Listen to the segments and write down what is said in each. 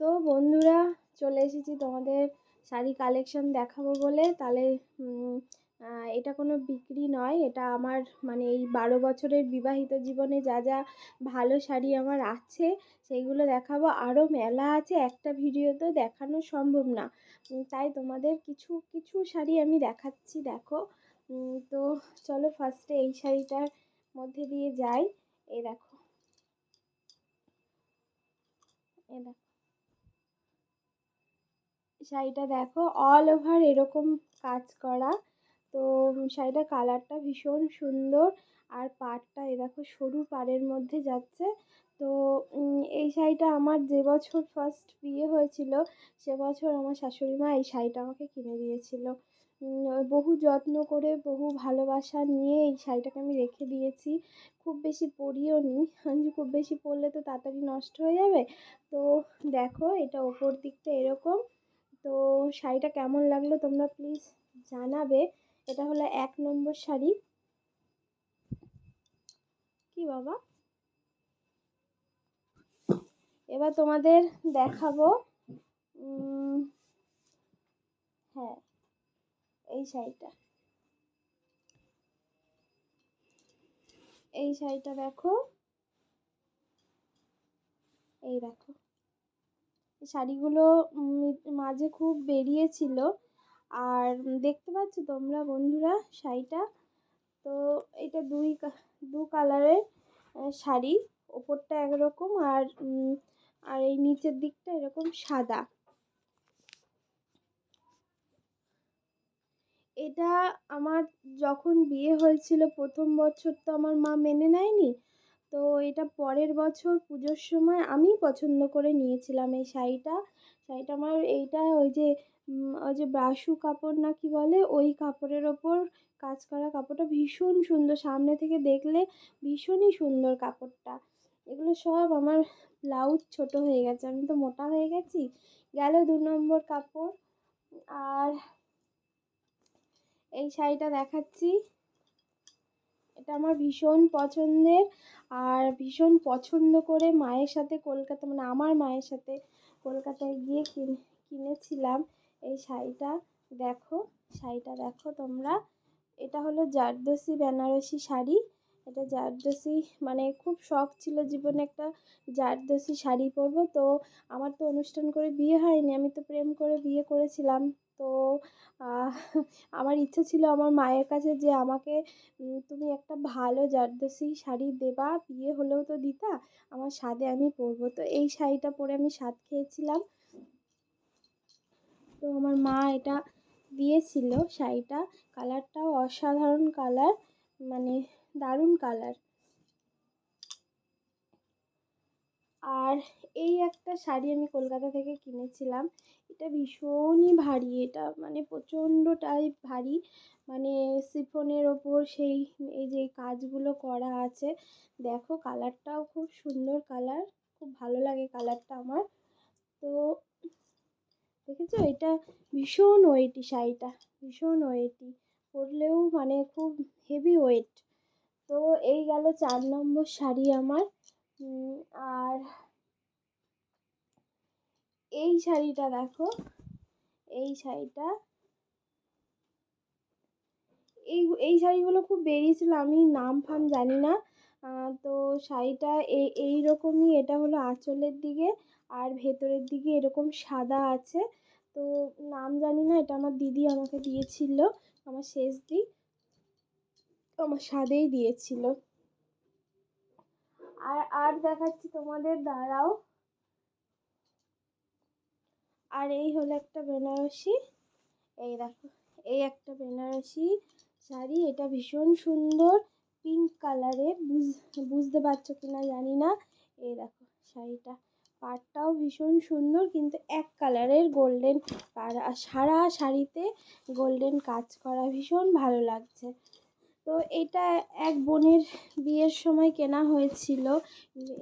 তো বন্ধুরা, চলে এসেছি তোমাদের শাড়ি কালেকশন দেখাবো বলে। তাহলে এটা কোনো বিক্রি নয়। এটা আমার মানে এই বারো বছরের বিবাহিত জীবনে যা যা ভালো শাড়ি আমার আছে, সেইগুলো দেখাবো। আরও মেলা আছে, একটা ভিডিওতে দেখানো সম্ভব না। তাই তোমাদের কিছু কিছু শাড়ি আমি দেখাচ্ছি, দেখো। তো চলো ফার্স্টে এই শাড়িটার মধ্যে দিয়ে যাই। এই দেখো। এ দেখো। শাড়িটা দেখো অল ওভার এরকম কাজ করা। তো শাড়িটার কালারটা ভীষণ সুন্দর আর পাড়টা এ দেখো সরু পাড়ের মধ্যে যাচ্ছে। তো এই শাড়িটা আমার যে বছর ফার্স্ট বিয়ে হয়েছিল, সে বছর আমার শাশুড়ি মা এই শাড়িটা আমাকে কিনে দিয়েছিল। বহু যত্ন করে, বহু ভালোবাসা নিয়ে এই শাড়িটাকে আমি রেখে দিয়েছি। খুব বেশি পরিও নি খুব বেশি পরলে তো তাড়াতাড়ি নষ্ট হয়ে যাবে। তো দেখো, এটা ওপর দিকটা এরকম। তো শাড়িটা কেমন লাগল তোমরা প্লিজ জানাবে। এটা হলো এক নম্বর শাড়ি। কি বাবা? এবার তোমাদের দেখাবো হ্যাঁ এই শাড়িটা। এই শাড়িটা দেখো। এই দেখো। শাড়িগুলো মাঝে খুব বেরিয়েছিল। আর দেখতে পাচ্ছ তোমরা বন্ধুরা শাড়িটা? তো এটা দুই দু কালারের শাড়ি। ওপরটা একরকম আর আর এই নিচের দিকটা এরকম সাদা। এটা আমার যখন বিয়ে হয়েছিল প্রথম বছর তো আমার মা মেনে নেয়নি। তো এটা পরের বছর পুজোর সময় আমি পছন্দ করে নিয়েছিলাম এই শাড়িটা। শাড়িটা আমার এইটা ওই যে ওই যে ব্রাশু কাপড় না কি বলে, ওই কাপড়ের ওপর কাজ করা কাপড়টা ভীষণ সুন্দর। সামনে থেকে দেখলে ভীষণই সুন্দর কাপড়টা। এগুলো সব আমার ব্লাউজ ছোট হয়ে গেছে, আমি তো মোটা হয়ে গেছি। গেল দু নম্বর কাপড়। আর এই শাড়িটা দেখাচ্ছি। এটা আমার ভীষণ পছন্দের। আর ভীষণ পছন্দ করে মায়ের সাথে কলকাতা মানে আমার মায়ের সাথে কলকাতায় গিয়ে কিনেছিলাম এই শাড়িটা। দেখো শাড়িটা দেখো তোমরা। এটা হলো জারদোসি বেনারসি শাড়ি। এটা জারদোসি মানে খুব শখ ছিল জীবনে একটা জারদোসি শাড়ি পরবো। তো আমার তো অনুষ্ঠান করে বিয়ে হয়নি, আমি তো প্রেম করে বিয়ে করেছিলাম। তো আমার ইচ্ছা ছিল আমার মায়ের কাছে যে আমাকে তুমি একটা ভালো জারদোসি শাড়ি দেবা, বিয়ে হলেও তো দিতা, আমার স্বাদে আমি পরবো। তো এই শাড়িটা পরে আমি স্বাদ খেয়েছিলাম। তো আমার মা এটা দিয়েছিল শাড়িটা। কালারটাও অসাধারণ কালার মানে দারুণ কালার আর এই একটা শাড়ি আমি কলকাতা থেকে কিনেছিলাম, এটা ভীষণই ভারী, এটা মানে প্রচণ্ডটাই ভারী মানে শিফনের ওপর সেই, এই যে কাজগুলো করা আছে, দেখো কালারটাও খুব সুন্দর কালার খুব ভালো লাগে কালারটা আমার। তো দেখেছ, এটা ভীষণ ওয়েটি শাড়িটা, ভীষণ ওয়েটি পরলেও মানে খুব হেভি ওয়েট তো এই গেল চার নম্বর শাড়ি আমার। আর এই শাড়িটা দেখো, এই শাড়িটা। এই এই শাড়িগুলো খুব বেরিয়েছিল, আমি নাম ফাম জানি না। তো শাড়িটা এই এইরকমই, এটা হলো আঁচলের দিকে, আর ভেতরের দিকে এরকম সাদা আছে। তো নাম জানি না, এটা আমার দিদি আমাকে দিয়েছিল, আমার শেষ দিক। আমার স্বাদেই দিয়েছিল। আর আর দেখাচ্ছি তোমাদের, দাঁড়াও। আর এই হলো একটা বেনারসি। এই দেখো, এই একটা বেনারসি শাড়ি, এটা ভীষণ সুন্দর পিঙ্ক কালারের বুঝতে পারছ কি না জানি না। এই দেখো শাড়িটা, পাড়টাও ভীষণ সুন্দর, কিন্তু এক কালারের গোল্ডেন সারা শাড়িতে গোল্ডেন কাজ করা ভীষণ ভালো লাগছে। তো এটা এক বোনের বিয়ের সময় কেনা হয়েছিল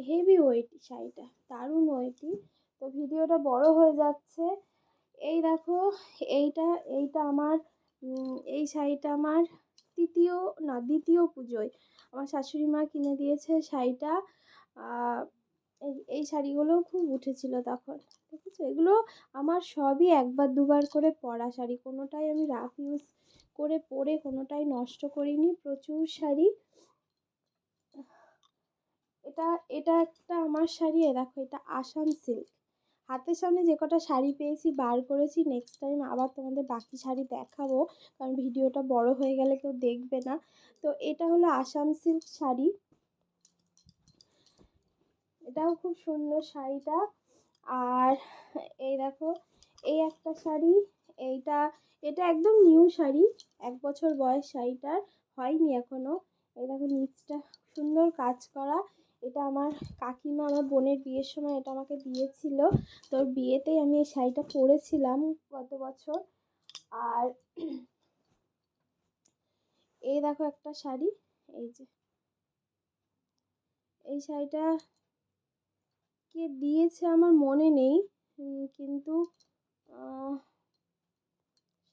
হেভি ওয়েটি শাড়িটা, দারুণ ওয়েটি তো ভিডিওটা বড় হয়ে যাচ্ছে। এই দেখো, এইটা এইটা আমার এই শাড়িটা আমার তৃতীয়, না, দ্বিতীয় পুজোয়। আমার শাশুড়ি মা কিনে দিয়েছে শাড়িটা। এই শাড়িগুলোও খুব উঠেছিল তখন। দেখেছ? এগুলো আমার সবই একবার দুবার করে পরা শাড়ি, কোনোটাই আমি রাফ ইউজ করে পরে কোনোটাই নষ্ট করিনি। প্রচুর শাড়ি। এটা এটা একটা আমার শাড়ি। দেখো, এটা আসাম সিল্ক হাতের সামনে যে কটা শাড়ি পেয়েছি, বার করেছি। নেক্সট টাইম আবার তোমাদের বাকি শাড়ি দেখাবো। কারণ ভিডিওটা বড় হয়ে গেলে কেউ দেখবে না। তো এটা হলো আসাম সিল্ক শাড়ি। এটাও খুব সুন্দর শাড়িটা। আর এই দেখো, এই একটা শাড়ি। এইটা এটা একদম নিউ শাড়ি। এক বছর বয়স শাড়িটার হয়নি এখনও দেখো নিচটা সুন্দর কাজ করা। এটা আমার কাকিমা আমার বোনের বিয়ের সময় এটা আমাকে দিয়েছিল। তোর বিয়েতেই আমি এই শাড়িটা পরেছিলাম গত বছর। আর এই দেখো একটা শাড়ি। এই যে। এই শাড়িটা কে দিয়েছে আমার মনে নেই। কিন্তু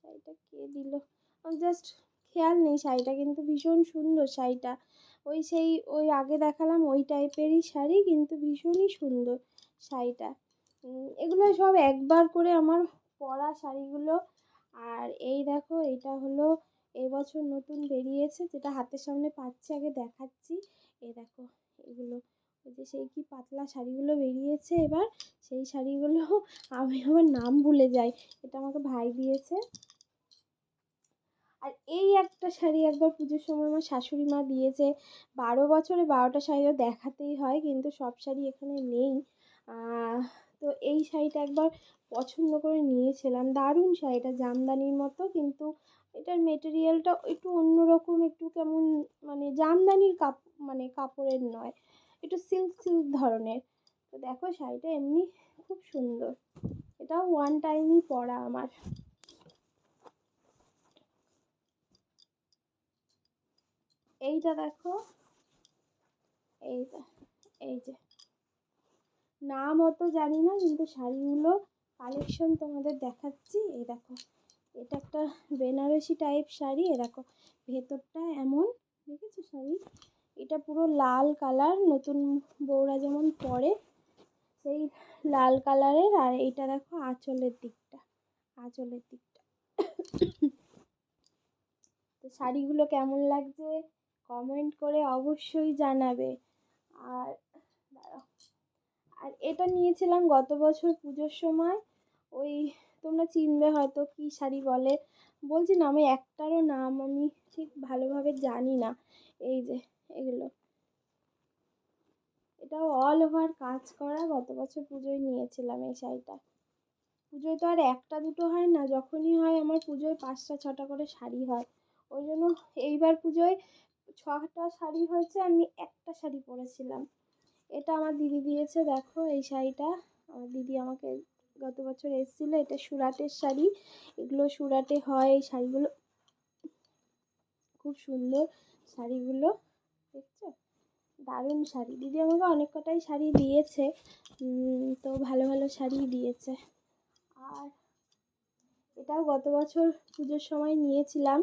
শাড়িটা কে দিল? আমার জাস্ট খেয়াল নেই, শাড়িটা কিন্তু ভীষণ সুন্দর শাড়িটা। ওই সেই, ওই আগে দেখালাম ওই টাইপেরই শাড়ি, কিন্তু ভীষণই সুন্দর শাড়িটা। এগুলো সব একবার করে আমার পরা শাড়িগুলো। আর এই দেখো, এটা হলো এবছর নতুন বেরিয়েছে, যেটা হাতের সামনে পাচ্ছি, আগে দেখাচ্ছি। এই দেখো, এগুলো। ওই যে সেই কি পাতলা শাড়িগুলো বেরিয়েছে এবার, সেই শাড়িগুলো আমি আমার নাম ভুলে যাই, এটা আমাকে ভাই দিয়েছে। আর এই একটা শাড়ি একবার পুজোর সময় আমার শাশুড়ি মা দিয়েছে। বারো বছরে বারোটা শাড়ি দেখাতেই হয়, কিন্তু সব শাড়ি এখানে নেই। তো এই শাড়িটা একবার পছন্দ করে নিয়েছিলাম। দারুণ শাড়িটা, জামদানির মতো, কিন্তু এটার মেটেরিয়ালটা একটু অন্যরকম, একটু কেমন মানে জামদানির কাপ মানে কাপড়ের নয়, একটু সিল্ক সিল্ক ধরনের। তো দেখো শাড়িটা এমনি খুব সুন্দর। এটাও ওয়ান টাইমই পরা আমার। এইটা দেখো। এইটা এই যে নাম অত জানি না, কিন্তু শাড়িগুলো কালেকশন তোমাদের দেখাচ্ছি। এই দেখো, এটা একটা বেনারসি টাইপ শাড়ি। এ দেখো, ভেতরটা এমন, দেখেছ শাড়ি? এটা পুরো লাল কালার নতুন বউরা যেমন পরে, সেই লাল কালারের আর এইটা দেখো, আঁচলের দিকটা আঁচলের দিকটা। তো শাড়িগুলো কেমন লাগছে? কমেন্ট করে অবশ্যই জানাবে। আর আর এটা নিয়েছিলাম গত বছর পুজোর সময়। ওই তোমরা চিনবে হয়তো কী শাড়ি বলে। বলছি না, আমি একটারও নাম আমি ঠিক ভালোভাবে জানি না। এই যে, এগুলো। এটাও অল ওভার কাজ করা। গত বছর পুজোয় নিয়েছিলাম এই শাড়িটা। পুজোয় তো আর একটা দুটো হয় না, যখনই হয় আমার পুজোয় পাঁচটা ছটা করে শাড়ি হয়। ওই জন্য এইবার পুজোয় ছটা শাড়ি হয়েছে, আমি একটা শাড়ি পরেছিলাম। এটা আমার দিদি দিয়েছে, দেখো এই শাড়িটা। আমার দিদি আমাকে গত বছর এসেছিল, এটা সুরাটের শাড়ি। এগুলো সুরাটে হয়, এই শাড়িগুলো খুব সুন্দর শাড়িগুলো, দেখছ? দারুণ শাড়ি। দিদি আমাকে অনেক কটাই শাড়ি দিয়েছে তো ভালো ভালো শাড়ি দিয়েছে। আর এটাও গত বছর পুজোর সময় নিয়েছিলাম।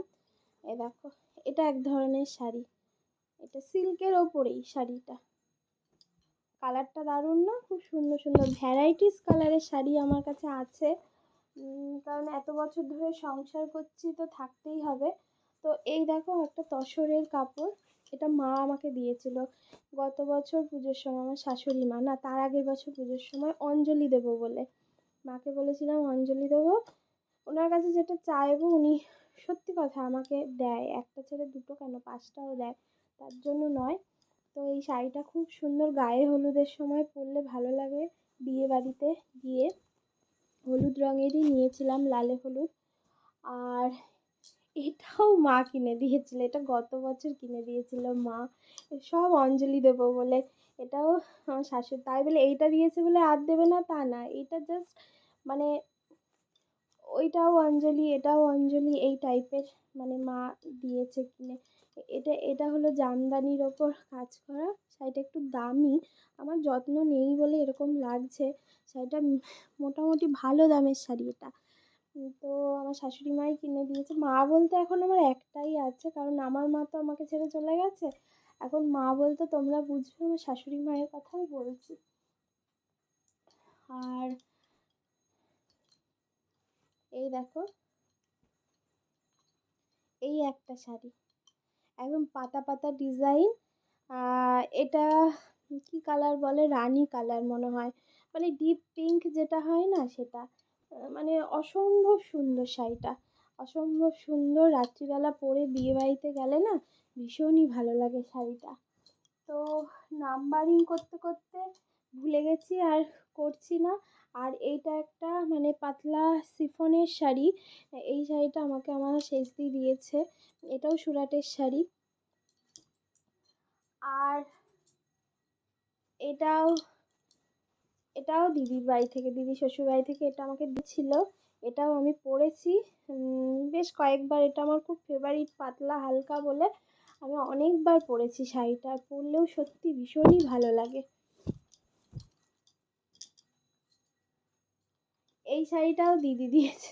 এ দেখো এটা এক ধরনের শাড়ি। এটা সিল্কের ওপরেই শাড়িটা। কালারটা দারুণ না? খুব সুন্দর সুন্দর ভ্যারাইটিস কালারের শাড়ি আমার কাছে আছে। কারণ এত বছর ধরে সংসার করছি তো থাকতেই হবে। তো এই দেখো একটা তসরের কাপড়। এটা মা আমাকে দিয়েছিল। গত বছর পুজোর সময় আমার শাশুড়ি মা, না, তার আগের বছর পুজোর সময় অঞ্জলি দেবো বলে। মাকে বলেছিলাম অঞ্জলি দেবো। ওনার কাছে যেটা চাইব উনি সত্যি কথা আমাকে দেয়। একটা ছেড়ে দুটো কেন? পাঁচটাও দেয়। তার জন্য নয়। তো এই শাড়িটা খুব সুন্দর গায়ে হলুদের সময় পরলে ভালো লাগে। বিয়ে বাড়িতে গিয়ে হলুদ রঙেরই নিয়েছিলাম লালে হলুদ। আর এটাও মা কিনে দিয়েছিল। এটা গত বছর কিনে দিয়েছিল মা। সব অঞ্জলি দেবো বলে। এটাও আমার শাশুড়ি তাই বলে এইটা দিয়েছে বলে আর দেবে না তা না। এইটা জাস্ট মানে ওইটাও অঞ্জলি, এটাও অঞ্জলি, এই টাইপের মানে মা দিয়েছে কিনে। এটা এটা হলো জামদানির ওপর কাজ করা। শাড়িটা একটু দামি, আমার যত্ন নেই বলে এরকম লাগছে। শাড়িটা মোটামুটি ভালো দামের শাড়ি এটা। তো আমার শাশুড়ি মাই কিনে দিয়েছে। মা বলতে এখন আমার একটাই আছে, কারণ আমার মা তো আমাকে ছেড়ে চলে গেছে। এখন মা বলতে তোমরা বুঝবে, আমার শাশুড়ি মায়ের কথাই বলছি। আর এই দেখো। এই একটা শাড়ি। একদম পাতা পাতা ডিজাইন এটা কি কালার বলে? রানী কালার মনে হয়। মানে ডিপ পিঙ্ক যেটা হয় না সেটা। মানে অসম্ভব সুন্দর শাড়িটা। অসম্ভব সুন্দর। রাত্রিবেলা পরে বিয়েবাড়িতে গেলে না ভীষণই ভালো লাগে শাড়িটা। তো নাম্বারিং করতে করতে ভুলে গেছি আর করছি না। আর এইটা একটা মানে পাতলা শিফনের শাড়ি। এই শাড়িটা আমাকে আমার শেষদি দিয়েছে। এটাও সুরাটের শাড়ি। আর এটাও এটাও দিদির বাড়ি থেকে, দিদি শ্বশুর বাড়ি থেকে এটা আমাকে দিচ্ছিল এটাও আমি পরেছি। বেশ কয়েকবার এটা আমার খুব ফেভারিট পাতলা হালকা বলে আমি অনেকবার পরেছি শাড়িটা। পরলেও সত্যি ভীষণই ভালো লাগে। এই শাড়িটাও দিদি দিয়েছে।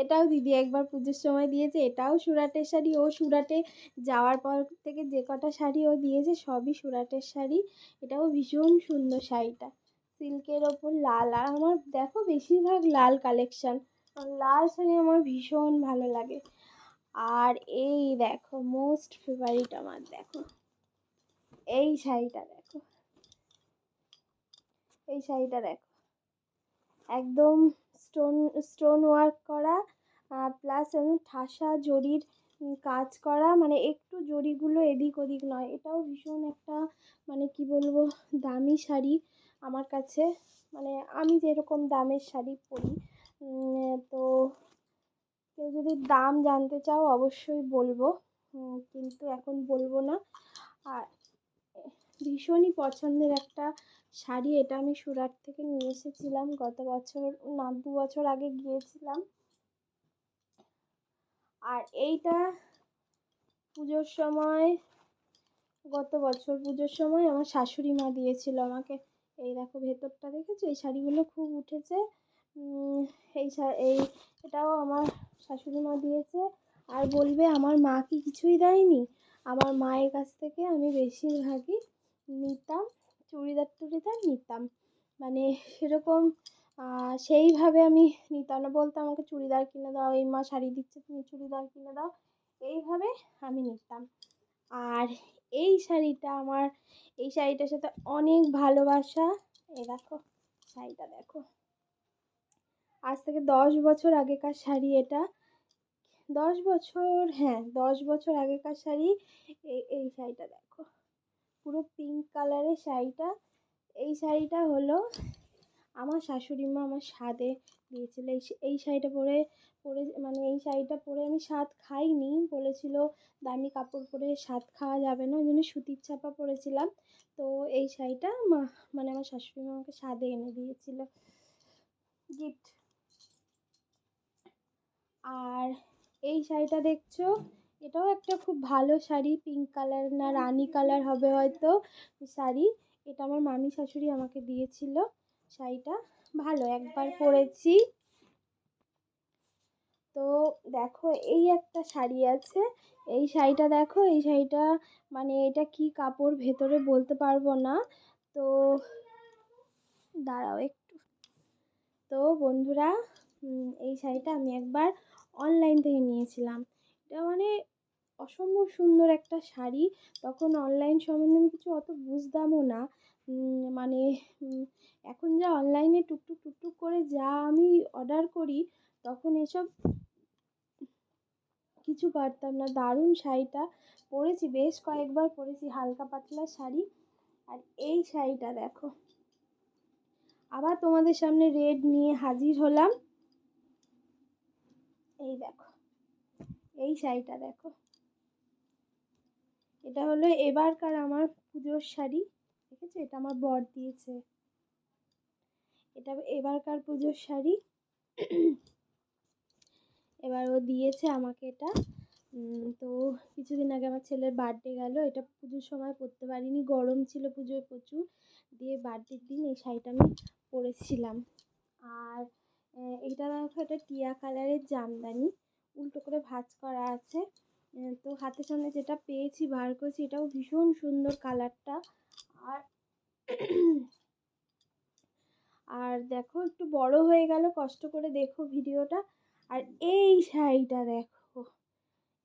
এটাও দিদি একবার পুজোর সময় দিয়েছে, এটাও সুরাটের শাড়ি। ও সুরাটে যাওয়ার পর থেকে যে কটা শাড়ি ও দিয়েছে, সবই সুরাটের শাড়ি। এটাও ভীষণ সুন্দর শাড়িটা। সিল্কের ওপর লাল, আর আমার দেখো বেশিরভাগ লাল কালেকশান। লাল শাড়ি আমার ভীষণ ভালো লাগে। আর এই দেখো মোস্ট ফেভারিট আমার, দেখো। এই শাড়িটা দেখো। এই শাড়িটা দেখো। একদম স্টোন স্টোন ওয়ার্ক করা প্লাস ঠাসা জরির কাজ করা মানে একটু জরিগুলো এদিক ওদিক নয়। এটাও ভীষণ একটা মানে কি বলব, দামি শাড়ি আমার কাছে। মানে আমি যেরকম দামের শাড়ি পরি তো কেউ যদি দাম জানতে চাও অবশ্যই বলব কিন্তু এখন বলব না। আর ভীষণই পছন্দের একটা শাড়ি এটা আমি সুরাট থেকে নিয়ে এসেছিলাম, গত বছর, না, দু বছর আগে গিয়েছিলাম। আর এইটা পুজোর সময়, গত বছর পুজোর সময় আমার শাশুড়ি মা দিয়েছিল আমাকে। এই দেখো ভেতরটা দেখেছ? এই শাড়িগুলো খুব উঠেছে। এই এই, এটাও আমার শাশুড়ি মা দিয়েছে। আর বলবে আমার মা কি কিছুই দেয়নি? আমার মায়ের কাছ থেকে আমি বেশিরভাগই নিতাম। চুড়িদার টুড়িদার নিতাম। মানে সেরকম সেইভাবে আমি নিতাম না। বলতো আমাকে চুড়িদার কিনে দাও, এই মা শাড়ি দিচ্ছে, তুমি চুড়িদার কিনে দাও। এইভাবে আমি নিতাম। আর এই শাড়িটা আমার, এই শাড়িটার সাথে অনেক ভালোবাসা। এই দেখো, শাড়িটা দেখো। আজ থেকে দশ বছর আগেকার শাড়ি এটা। দশ বছর হ্যাঁ দশ বছর আগেকার শাড়ি এই এই শাড়িটা দেখো। পুরো পিঙ্ক কালারের শাড়িটা। এই শাড়িটা হলো আমার শাশুড়ি মা আমার স্বাদে দিয়েছিল। এই এই শাড়িটা পরে পরে মানে এই শাড়িটা পরে আমি স্বাদ খাইনি। বলেছিল দামি কাপড় পরে স্বাদ খাওয়া যাবে না। ওই জন্য সুতির ছাপা পরেছিলাম। তো এই শাড়িটা মা মানে আমার শাশুড়ি মা আমাকে স্বাদে এনে দিয়েছিল। গিফট আর এই শাড়িটা দেখছ? এটাও একটা খুব ভালো শাড়ি। পিঙ্ক কালার না রানি কালার হবে হয়তো শাড়ি। এটা আমার মামি শাশুড়ি আমাকে দিয়েছিল শাড়িটা। ভালো একবার পরেছি। তো দেখো এই একটা শাড়ি আছে। এই শাড়িটা দেখো এই শাড়িটা মানে এটা কি কাপড় ভেতরে বলতে পারব না। তো দাঁড়াও একটু। তো বন্ধুরা এই শাড়িটা আমি একবার অনলাইন থেকে নিয়েছিলাম। এটা মানে অসম্ভব সুন্দর একটা শাড়ি। তখন অনলাইন সম্বন্ধে আমি কিছু অত বুঝতামও না। মানে এখন যা অনলাইনে টুকটুক টুকটুক করে যা আমি অর্ডার করি, তখন এসব কিছু পারতাম না। দারুণ শাড়িটা পরেছি, বেশ কয়েকবার পরেছি, হালকা পাতলা শাড়ি। আর এই শাড়িটা দেখো। আবার তোমাদের সামনে রেড নিয়ে হাজির হলাম। এই দেখো। এই শাড়িটা দেখো। এটা হলো এবারকার আমার পুজোর শাড়ি, ঠিক আছে? এটা আমার বর দিয়েছে। এটা এবারকার পুজোর শাড়ি। এবার ও দিয়েছে আমাকে এটা। তো কিছুদিন আগে আমার ছেলের বার্থডে গেল। এটা পুজোর সময় পরতে পারিনি। গরম ছিল পুজোয় প্রচুর। দিয়ে বার্থডের দিন এই শাড়িটা আমি পরেছিলাম। আর এটা দেখো এটা টিয়া কালারের জামদানি। উল্টো করে ভাঁজ করা আছে। তো হাতের সামনে যেটা পেয়েছি, বার করেছি, এটাও ভীষণ সুন্দর কালারটা। আর আর দেখো, একটু বড় হয়ে গেল, কষ্ট করে দেখো ভিডিওটা। আর এই শাড়িটা দেখো,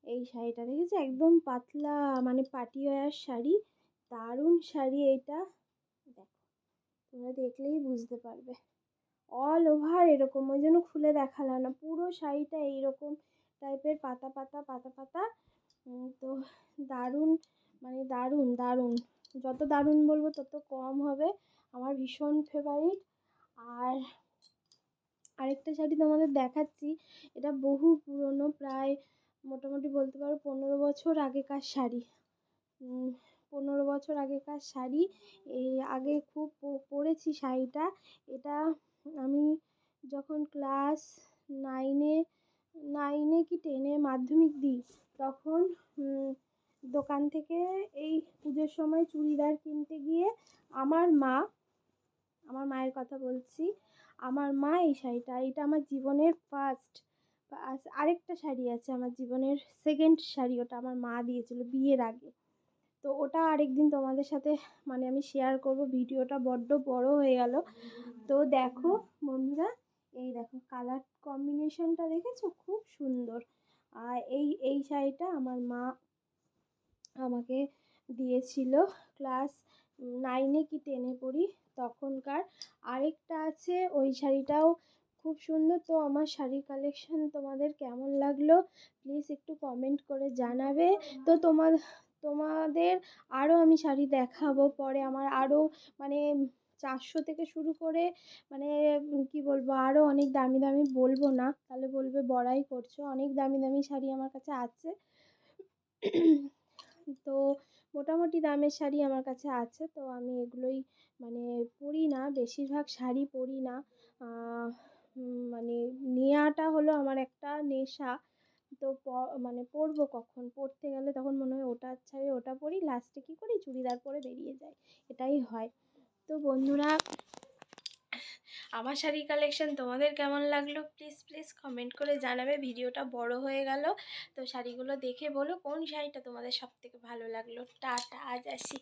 এই শাড়িটা দেখেছ? একদম পাতলা মানে পার্টি ওয়্যার শাড়ি, দারুণ শাড়ি এইটা দেখো, তোমরা দেখলেই বুঝতে পারবে। অল ওভার এরকম, ওই জন্য খুলে দেখালাম না। পুরো শাড়িটা এইরকম টাইপের পাতা পাতা পাতা পাতা। তো দারুণ মানে দারুণ দারুণ। যত দারুণ বলব তত কম হবে আমার ভীষণ ফেভারিট আর আরেকটা শাড়ি তোমাদের দেখাচ্ছি, এটা বহু পুরনো, প্রায় মোটামুটি বলতে পারো পনেরো বছর আগেকার শাড়ি। পনেরো বছর আগেকার শাড়ি। এই আগে খুব পরেছি শাড়িটা। এটা আমি যখন ক্লাস নাইনে নাইনে কি টেনে মাধ্যমিক দিই? তখন দোকান থেকে এই পুজোর সময় চুড়িদার কিনতে গিয়ে আমার মা, আমার মায়ের কথা বলছি, আমার মা এই শাড়িটা, এটা আমার জীবনের ফার্স্ট আরেকটা শাড়ি আছে আমার জীবনের সেকেন্ড শাড়ি, ওটা আমার মা দিয়েছিল বিয়ের আগে। তো ওটা আরেকদিন তোমাদের সাথে মানে আমি শেয়ার করব, ভিডিওটা বড্ড বড় হয়ে গেল। তো দেখো বন্ধুরা এই দেখো কালার কম্বিনেশনটা দেখেছ? খুব সুন্দর। আর এই এই শাড়িটা আমার মা আমাকে দিয়েছিল ক্লাস নাইনে কি টেনে পড়ি, তখনকার। আরেকটা আছে, ওই শাড়িটাও খুব সুন্দর। তো আমার শাড়ি কালেকশন তোমাদের কেমন লাগল? প্লিজ একটু কমেন্ট করে জানাবে। তো তোমার তোমাদের আরও আমি শাড়ি দেখাবো, পরে আমার আরও মানে চারশো থেকে শুরু করে মানে কি বলব আরও অনেক দামি দামি বলব না, তাহলে বলবে বড়াই করছ, অনেক দামি দামি শাড়ি আমার কাছে আছে। তো মোটামুটি দামের শাড়ি আমার কাছে আছে, তো আমি এগুলোই মানে পরি না, বেশিরভাগ শাড়ি পরি না। মানে নেওয়াটা হলো আমার একটা নেশা, তো মানে পরবো কখন? পরতে গেলে তখন মনে হয় ওটা ছেড়ে, ওটা পরি লাস্টে কী করি? চুড়িদার পরে বেরিয়ে যাই, এটাই হয়। তো বন্ধুরা, আমার শাড়ি কালেকশন তোমাদের কেমন লাগল? প্লিজ প্লিজ কমেন্ট করে জানাবে। ভিডিওটা বড় হয়ে গেল। তো শাড়িগুলো দেখে বলো, কোন শাড়িটা তোমাদের সব থেকে ভালো লাগল? টাটা, আজ আসি।